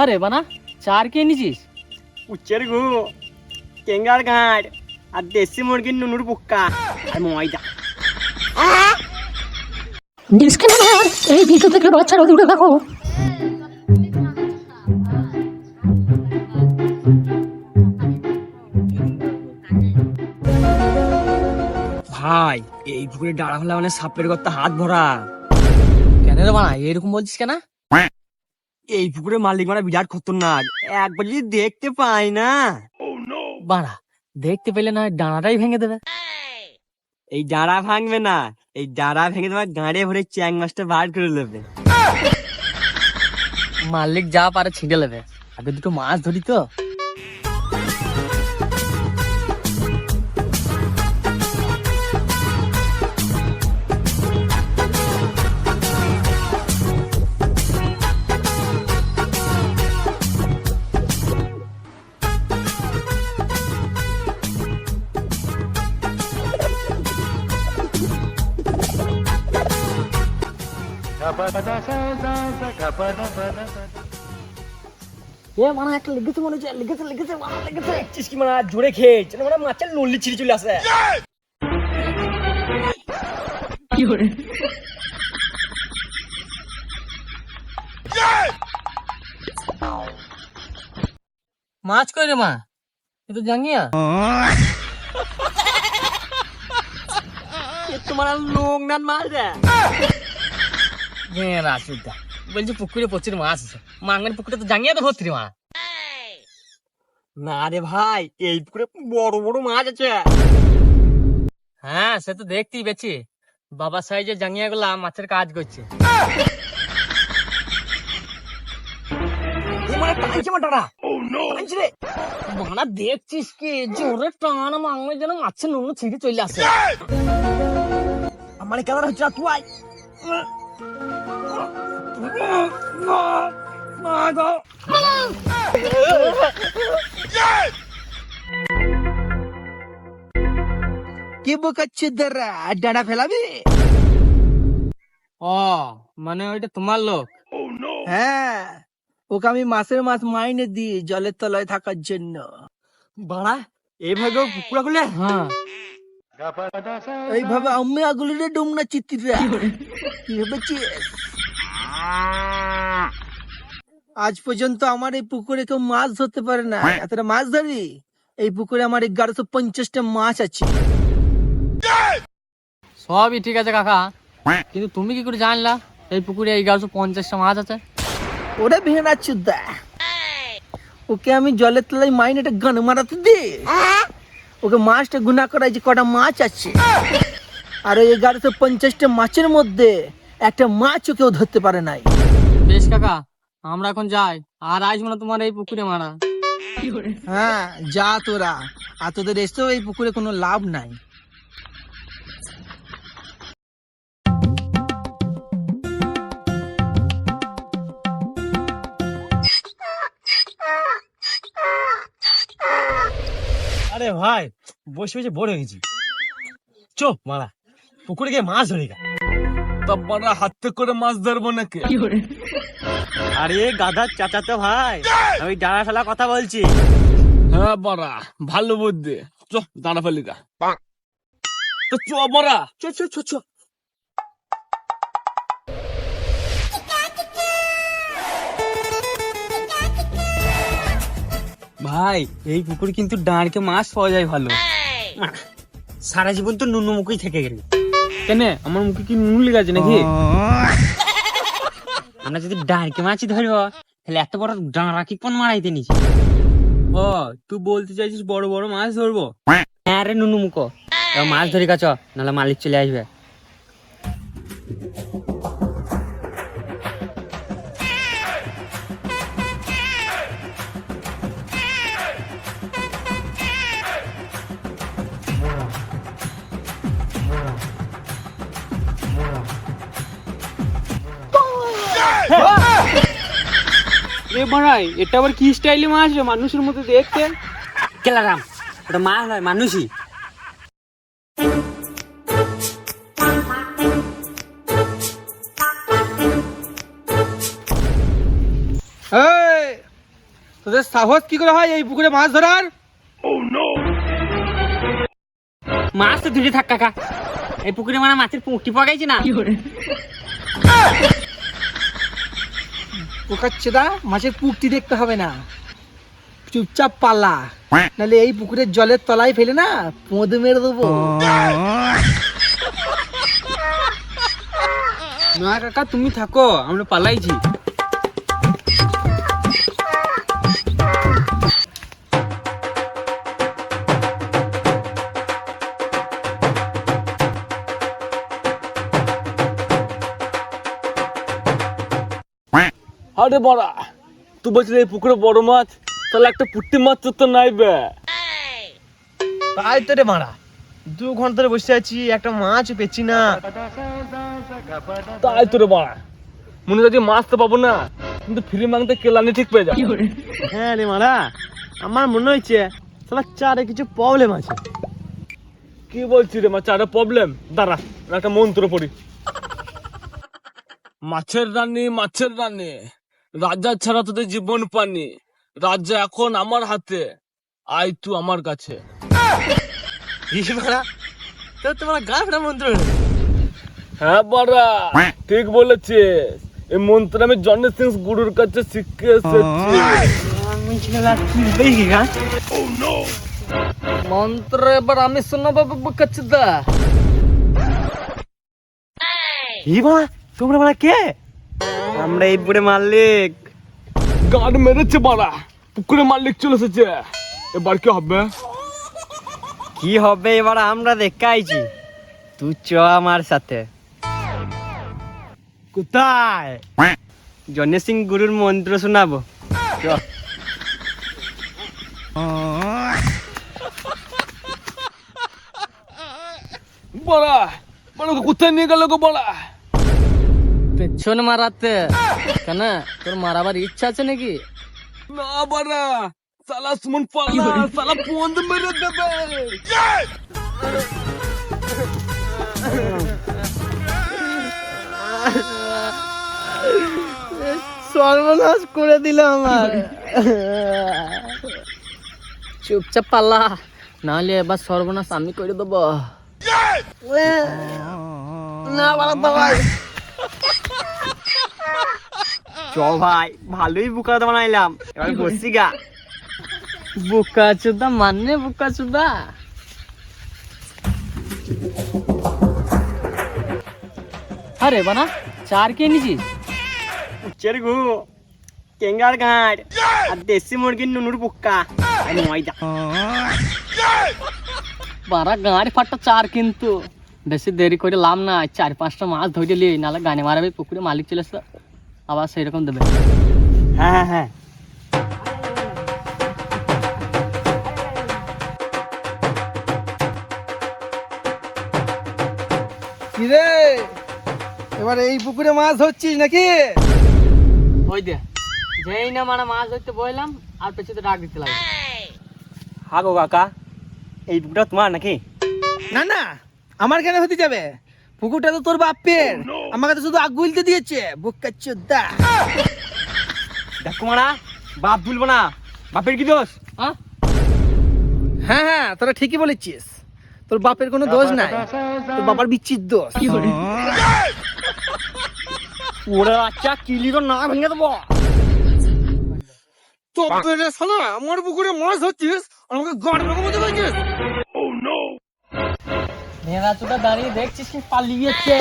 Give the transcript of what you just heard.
আরে বানা চার কে নিছিস উচ্চের গু কেঙ্গার ঘাট আর দেশি মুরগির নুনুর বুক্কা। আর ময়দা ডিসক্লেমার এই ভিডিও থেকে বাচ্চারা দূরে থাকো। ভাই এই পুকুরে ডাড়া হলে মানে সাপের গর্তে হাত ভরা। কেন রে বানা এরকম বলছিস কেন? এই পুকুরে মালিক মারা বিরাট খতরনাক। একবার যদি দেখতে পাই না। বাড়া দেখতে পেলে না হয় ডানাটাই ভেঙে দেবে। এই ডাঁড়া ভাঙবে না। এই ডাঁড়া ভেঙে তোমার গাঁড়ে ভরে চ্যাং মাছটা বার করে নেবে। মালিক যা পারে ছিঁড়ে নেবে। আগে দুটো মাছ ধরি তো। এ মানা একটা লেগেছে মনে হচ্ছে লেগেছে লেগেছে মানা দেখছিস কি মানে জোরে খেয়েছে। মানে মাছের নল্লি ছিঁড়ে চলে আসে। মাছ কই রে মা? এ তো জাঙ্গিয়া। তোমার লোক নান মার রে। বলছি পুকুরে প্রচুর মাছ আছে মাঙ্গের পুকুরে তো জাঙ্গিয়া তো ভর্তি রে মা না রে ভাই এই পুকুরে বড় বড় মাছ আছে হ্যাঁ সে তো দেখতেই পেছি বাবা সাইজের জাঙ্গিয়া গুলা মাছের কাজ করছে মানে দেখছিস কি জোরে টানা মাঙ্গের যেন মাছের নুন ছিঁড়ে চলে আসে আমার কেদার হচ্ছে তুই কি ডানা ফেলাবি? ও মানে ওইটা তোমার লোক? হ্যাঁ ওকে আমি মাসের মাস মাইনে দিই জলের তলায় থাকার জন্য। বাড়া এইভাবে পুকুরা খুলে হ্যাঁ। এইভাবে আমি আগুলিরে ডুমনা চিত্রিরা কি ভেবেছিস? আজ পর্যন্ত আমার এই পুকুরে কেউ মাছ ধরতে পারে না। এতটা মাছ ধরি? এই পুকুরে আমার এগারোশো পঞ্চাশটা মাছ আছে। সবই ঠিক আছে কাকা। কিন্তু তুমি কি করে জানলা? এই পুকুরে এগারোশো পঞ্চাশটা মাছ আছে। ওরে ভেড়া চুদা। ওকে আমি জলের তলায় মাইনেটা গান মারাতে দে। ওকে মাছটা গুনা করাই যে কটা মাছ আছে। আর ওই এগারোশো পঞ্চাশটা মাছের মধ্যে একটা মাছও কেউ ধরতে পারে নাই। বেশ কাকা আমরা এখন যাই। আর আসব না তোমার এই পুকুরে মারা। হ্যাঁ যা তোরা। আর তোদের এসেও এই পুকুরে কোনো লাভ নাই। আরে ভাই বসে বসে বোর হয়ে গেছি। চো মারা। পুকুরে গিয়ে মাছ ধরি গা। তা বড় হাতে করে মাছ ধরবো নাকি? আরে গাধার চাচাতো ভাই আমি ডানা ফেলা কথা বলছি। হ্যাঁ বড়া ভালো বুদ্ধি। চ দাঁড়া ফেলি গা তো চ বড়া চ চ চ চ। ভাই এই পুকুরে কিন্তু ডাঁড়কে মাছ পাওয়া যায় ভালো। সারা জীবন তো নুনু মুখেই থেকে গেল। কেন? আমার মুখে কি নুন লেগে আছে নাকি? আমরা যদি ডাঁড়কে মাছই ধরব তাহলে এত বড় ডাঁড়া কি কোন মারাইতে নিছি? ও তুই বলতে চাইছিস বড় বড় মাছ ধরবো? হ্যাঁ রে নুনু মুখো। মাছ ধরি কাছ নাহলে মালিক চলে আসবে। এ বাড়াই এটা আবার কি স্টাইলে মাছ মানুষের মতো দেখতে। কেলারাম ওটা মাছ নয় মানুষই। এই তোদের সাহস কি করে হয় এই পুকুরে মাছ ধরার? মাছ তো দূরে থাক কাকা। এই পুকুরে মানে মাছের পুঁটি পাকাইছে না। পোকাচ্ছেদা মাছের পুকটি দেখতে হবে না। চুপচাপ পাল্লা নাহলে এই পুকুরের জলের তলায় ফেলে না পোঁদ মেরে দেবো। না কাকা তুমি থাকো আমরা পালাইছি। আরে বড়া তুই বলছিস এই পুকুরে বড় মাছ? তাহলে একটা পুট্টি মাছ তো নাই বে। তাই তো রে মারা দু ঘণ্টা ধরে বসে আছি একটা মাছ পেয়েছি না। তাই তো রে বড়া মনে যদি মাছ তো পাবো না কিন্তু ফ্রি মাংতে কেলানি ঠিক পেয়ে যাব। হ্যাঁ রে মারা আমার মনে হচ্ছে তাহলে চারে কিছু প্রবলেম আছে। কি বলছি রে মাছ আরে প্রবলেম দাঁড়া একটা মন্ত্র পড়ি। মাছের রানী মাছের রানী। রাজা ছাড়া তোদের জীবন পানি রাজা এখন আমার হাতে আয় তুই আমার কাছে। তোমার মন্ত্র? হ্যাঁ বাড়া ঠিক বলেছিস। এই মন্ত্র আমি জনি সিং গুরুর কাছে শিখে এসেছি মন্ত্র এবার আমি শোনাবো কাচ্চুদা ই মারা তোমরা মারা কে? আমরা এই পুরে মালিক গান মেরেছে বাড়া। পুকুরে মালিক চলে এসেছে। এবার কি হবে? কি হবে এবার আমরা দেখাইছি তুই চ আমার সাথে। কোথায়? জনি সিং গুরুর মন্ত্র শোনাবো। বাড়া বাড়া কোথায় নিয়ে গেল গো বাড়া? পেছন মারাতে। কেন? তোর মারাবার ইচ্ছা আছে নাকি? না বাড়া সালা সুমন পালা সালা পন্দ মেরে দেবে। সর্বনাশ করে দিল আমার। চুপচাপ পাল্লা নাহলে এবার সর্বনাশ আমি করে দেবো। না বাবা চ ভাই ভালোই বুকা বানাইলাম। এবার বসছি গা বুকা চুদা মানে বুকা চুদা? আরে বানা চার কে নিছিস উচ্চের গু টেঙ্গার ঘাট আর দেশি মুরগির নুনুর বুক্কা ময়দা। বারা গাঁড়ি ফাটটা চার কিন্তু। বেশি দেরি করে লাভ না চার পাঁচটা মাছ ধরে লি নাহলে গানে মারাবে পুকুরে মালিক চলে এসে আবার সেরকম দেবে। হ্যাঁ হ্যাঁ হ্যাঁ। কিরে? এবার এই পুকুরে মাছ ধরছিস নাকি? ওই দে যেই না মানে মাছ ধরতে বললাম আর পেছনে ডাক দিতে লাগবে হ্যাঁ গো কাকা এই বুকটা তোমার নাকি? না না আমার কেন হতে যাবে? পুকুরটা তো তোর বাপের। আমাকে তো শুধু আগ গুলতে দিয়েছে। বুকা চোদ্দা দেখো মারা বাপ ভুলবো না। বাপের কি দোষ? হ্যাঁ? হ্যাঁ হ্যাঁ তোরা ঠিকই বলেছিস। তোর বাপের কোনো দোষ নাই। তোর বাবার বিচ্ছির দোষ। কি বলি ওরা বাচ্চা কিলি তো না ভেঙে দেবো? তো শোনা আমার পুকুরে মাছ ধরছিস আমাকে গাড় মতো বলছিস তোটা দাঁড়িয়ে দেখছিস কি পালিয়েছে?